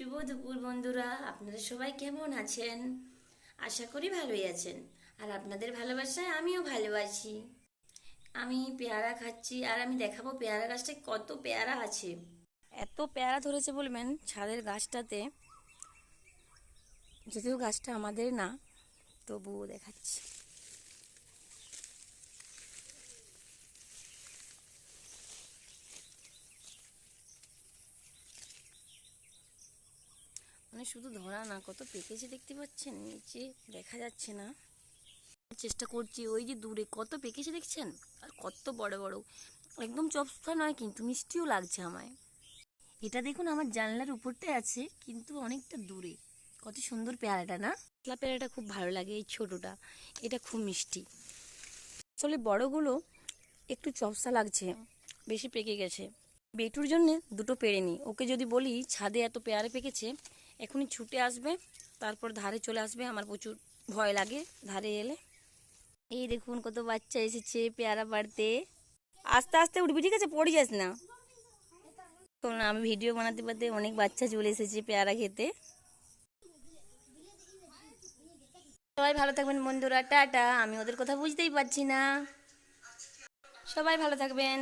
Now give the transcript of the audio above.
শুভ দুপুর বন্ধুরা, আপনারা সবাই কেমন আছেন? আশা করি ভালোই আছেন। আর আপনাদের ভালোবাসায় আমিও ভালো আছি। আমি পেয়ারা খাচ্ছি আর আমি দেখাবো পেয়ারা গাছটায় কত পেয়ারা আছে। এত পেয়ারা ধরেছে বলবেন ছাদের গাছটাতে। যদিও গাছটা আমাদের না, তবুও দেখাচ্ছি। মানে শুধু ধরা না কত পেকেছে দেখতে পাচ্ছেন? নিচে দেখা যাচ্ছে না। চেষ্টা করছি, ওই যে দূরে কত পেকেছে দেখছেন? আর কত বড় বড়। একদম চপসা নয় কিন্তু মিষ্টিও লাগছে আমায়। এটা দেখুন, আমার জানলার উপরটায় আছে, কিন্তু অনেকটা দূরে। কত সুন্দর পেয়ারাটা, না? পাতলা পেয়ারাটা খুব ভালো লাগে এই ছোটটা। এটা খুব মিষ্টি। আসলে বড়গুলো একটু চপসা লাগছে, বেশি পেকে গেছে। বেটুর জন্য দুটো পেরে নি ওকে যদি বলি, ছাদে এত পেয়ারা পেকেছে এখনই ছুটে আসবে, তারপর ধারে চলে আসবে, আমার প্রচুর ভয় লাগে ধারে এলে। এই দেখুন কত বাচ্চা এসেছে পেয়ারা বাড়তে। আস্তে আস্তে উঠবি, ঠিক আছে? পড়ে যাস না। তো না, আমি ভিডিও বানাতে পারতে অনেক বাচ্চা চলে এসেছে পেয়ারা খেতে। সবাই ভালো থাকবেন বন্ধুরা, টাটা। আমি ওদের কথা বুঝতেই পারছি না। সবাই ভালো থাকবেন।